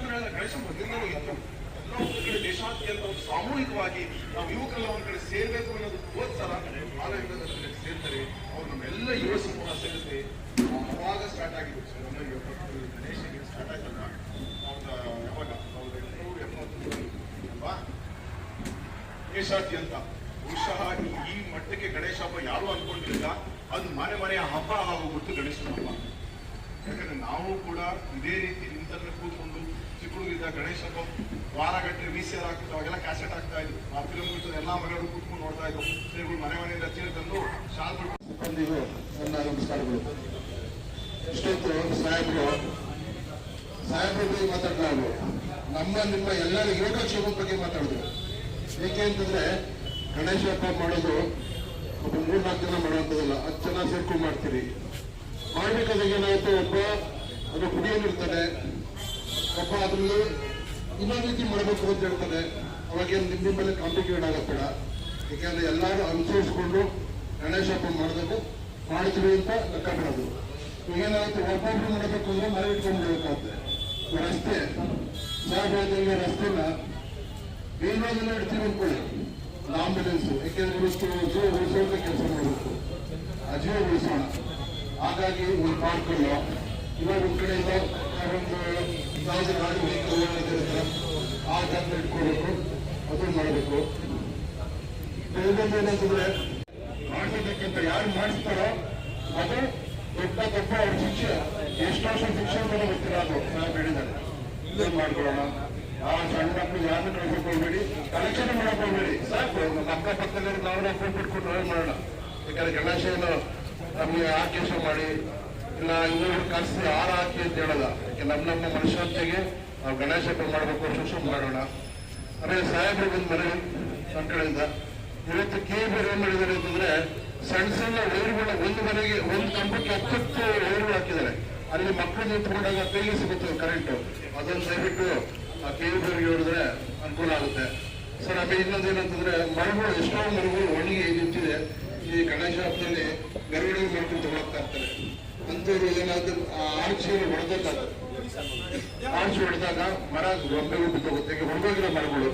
ಗಣ- ಗಣೇಶ ಮೊದಲಿಂದಲೂ ಎಲ್ಲ ಒಂದು ಕಡೆ ದೇಶಾದ್ಯಂತ ಒಂದು ಸಾಮೂಹಿಕವಾಗಿ ನಾವು ಯುವಕರೆಲ್ಲ ಒಂದ್ ಕಡೆ ಸೇರ್ಬೇಕು ಅನ್ನೋದು ಗೋಚರ ಬಾಲಯುಗದಲ್ಲಿ ಸೇರ್ತಾರೆ. ಅವ್ರು ನಮ್ಮೆಲ್ಲ ಯುವ ಸಮೂಹ ಸೇರಿಸಿ ಅವಾಗ ಸ್ಟಾರ್ಟ್ ಆಗಿದ್ದು. ಗಣೇಶಗೆ ಸ್ಟಾರ್ಟ್ ಆಯ್ತಲ್ಲ ಅವ್ರ ಯಾವಾಗ? ಸಾವಿರದ ಎಂಟುನೂರ ಎಪ್ಪತ್ತೊಂದರಲ್ಲಿ ಅಲ್ವಾ? ದೇಶಾದ್ಯಂತ. ಬಹುಶಃ ಈ- ಮಟ್ಟಕ್ಕೆ ಗಣೇಶ ಹಬ್ಬ ಯಾರು ಅನ್ಕೊಂಡಿಲ್ಲ ಅದು ಮನೆ ಮನೆಯ ಹಬ್ಬ ಆಗೋಗ್ಬಿಟ್ಟು ಗಣೇಶನ ಹಬ್ಬ. ನಾವು ಕೂಡ ಇದೇ ರೀತಿ ನಿಂತಲ್ಲಿ ಕೂತ್ಕೊಂಡು ಚಿಕ್ಕಹುಡುಗಿದ್ದ ಗಣೇಶ ಹಬ್ಬ ವಾರಗಟ್ಟಲೆ ವಿ ಸಿ ಆರ್ ಆಗ್ತಿತ್ತು, ಅವಾಗೆಲ್ಲ ಕ್ಯಾಸೆಟ್ ಆಗ್ತಾ ಇದ್ರು ಆ ಫಿಲಮ್ ಎಲ್ಲ ಮಗಳು ಕೂತ್ಕೊಂಡು ನೋಡ್ತಾ ಇದ್ರು. ಶ್ರೀಗಳು ಮನೆ ಮನೆಯಿಂದ ಚೀಲ ತಂದು ಶಾಲ್ ನನ್ನ ನಮಸ್ಕಾರಗಳು ಇಷ್ಟೊತ್ತು ಸಾಹೇಬರು? ಸಾಹೇಬ್ರ ಬಗ್ಗೆ ನಮ್ಮ ನಿಮ್ಮ ಎಲ್ಲರ ಯೋಗಕ್ಷೇಮ ಬಗ್ಗೆ ಮಾತಾಡಿದ್ರು. ಏಕೆ ಅಂತಂದ್ರೆ ಗಣೇಶ ಹಬ್ಬ ಮಾಡೋದು ಒಬ್ಬ ಮೂರ್ನಾಲ್ಕು ಜನ ಮಾಡುವಂಥದ್ದಲ್ಲ ಹತ್ತು ಜನ ಸೇರ್ಕೊಂಡು ಮಾಡ್ತೀರಿ. ಮಾಡ್ಬೇಕಾದಾಗ ಏನಾಯ್ತು? ಒಬ್ಬ ಅದು ಕುಡಿಯೋನಿರ್ತಾನೆ ಒಬ್ಬ ಅದರಲ್ಲಿ ಇನ್ನೊಂದು ರೀತಿ ಮಾಡಬೇಕು ಅಂತ ಹೇಳ್ತಾನೆ ಅವಾಗೇನು ನಿಮ್ಮ ಮೇಲೆ ಕಾಂಪ್ಲಿಕೇಟ್ ಆಗಬೇಡ ಯಾಕೆಂದ್ರೆ ಎಲ್ಲರೂ ಅನುಸರಿಸಿಕೊಂಡು ಗಣೇಶ ಹಬ್ಬ ಮಾಡಬೇಕು, ಮಾಡ್ತೀವಿ ಅಂತ ಲೆಕ್ಕ ಬಿಡೋದು ಈಗೇನಾಗುತ್ತೆ ಒಬ್ಬೊಬ್ರು ಮಾಡಬೇಕು ಅಂದ್ರೆ ಮರ ಇಟ್ಕೊಂಡು ಬಿಡಬೇಕಾಗುತ್ತೆ ರಸ್ತೆ ಸಾಗರದಲ್ಲಿ ರಸ್ತೆನ ಬೇಲ್ವಾದನ್ನ ಇಡ್ತೀವಿ ಅನ್ಕೊಳ್ಳಿ ಆಂಬುಲೆನ್ಸ್ ಯಾಕೆಂದ್ರೆ ಇವತ್ತು ಜೀವ ಉಳಿಸೋದ ಕೆಲಸ ಮಾಡಬೇಕು. ಅಜೀವ ಉಳಿಸೋಣ ಹಾಗಾಗಿ ಒಂದು ಪಾರ್ಕಲ್ಲ ಇವಾಗ ಒಂದ್ ಕಡೆ ಇಲ್ಲ ಒಂದು ಯಾವುದೇ ಗಾಡಿ ಓಡಾಡ್ತಿರುತ್ತೆ ಆ ಜಾಗ ಇಟ್ಕೋಬೇಕು ಅದನ್ನು ಮಾಡಬೇಕು ಇನ್ನೊಂದು ಏನಂತಂದ್ರೆ ಮಾಡಿಸಬೇಕಂತ ಯಾರು ಮಾಡಿಸ್ತಾರೋ ಅದು ದೊಡ್ಡ ದೊಡ್ಡ ಅವ್ರ ಶಿಕ್ಷೆ ಎಷ್ಟು ವರ್ಷ ಶಿಕ್ಷೆ ಗೊತ್ತಿಲ್ಲ ಅದು ನಾವು ಹೇಳಿದ್ದಾರೆ ಇದನ್ನು ಮಾಡ್ಕೊಳ್ಳೋಣ ಆ ಸಣ್ಣ ಮಕ್ಕಳು ಯಾರನ್ನು ಕಳ್ಸಕ್ ಹೋಗ್ಬೇಡಿ ಕಲೆಕ್ಷನ್ ಮಾಡ್ಕೊಳ್ಬೇಡಿ ಸಾಕು ಅಕ್ಕಪಕ್ಕದಲ್ಲಿ ನಾವು ಫೋನ್ ಬಿಟ್ಕೊಂಡು ಮಾಡೋಣ ಯಾಕಂದ್ರೆ ಗಣೇಶನ ನಮಗೆ ಆ ಕೆಲಸ ಮಾಡಿ ಇಲ್ಲ ಇವರು ಕರೆಸಿ ಹಾರ ಹಾಕಿ ಅಂತ ಹೇಳಲ್ಲ. ಯಾಕೆ ನಮ್ಮ ನಮ್ಮ ಮನುಷ್ಯತೆಗೆ ನಾವು ಗಣೇಶ ಹಬ್ಬ ಮಾಡಬೇಕು ಶುಶು ಮಾಡೋಣ. ಅದೇ ಸಾಹೇಬ್ರು ಬಂದ್ ಮನೆ ನನ್ನ ಕಡೆಯಿಂದ ಇವತ್ತು ಕೆ ಬೇರೆ ಏನ್ ಮಾಡಿದ್ದಾರೆ ಅಂತಂದ್ರೆ ಸಣ್ಣ ಸಣ್ಣ ವೈರ್ಗಳ ಒಂದು ಮನೆಗೆ, ಒಂದು ಕಂಬಕ್ಕೆ ಹತ್ತತ್ತು ವೈರ್ಗಳು ಹಾಕಿದ್ದಾರೆ. ಅಲ್ಲಿ ಮಕ್ಕಳು ನಿಂತ್ಕೊಂಡಾಗ ಕೈಗೆ ಸಿಗುತ್ತೆ ಕರೆಂಟ್ ಅದನ್ನು ದಯವಿಟ್ಟು ಆ ಕೆ ಬೇರಿಗೆ ಹೇಳಿದ್ರೆ ಅನುಕೂಲ ಆಗುತ್ತೆ. ಸರ್, ಆಮೇಲೆ ಇನ್ನೊಂದೇನಂತಂದ್ರೆ ಮರಗಳು, ಎಷ್ಟೋ ಮರಗಳು ಒಣಗಿ ನಿಂತಿದೆ. ಈ ಗಣೇಶ ಹಬ್ಬದಲ್ಲಿ ಅಂತವ್ರು ಏನಾದ್ರು ಆ ಆರ್ಚಿಯನ್ನು ಹೊಡೆದಾಗ ಆರ್ಚಿ ಹೊಡೆದಾಗ ಮರ ಗೊಂಬೆಗೂ ಬಿದ್ದೋಗುತ್ತೆ ಹೊಡೆದೋಗಿರೋ ಮರಗಳು.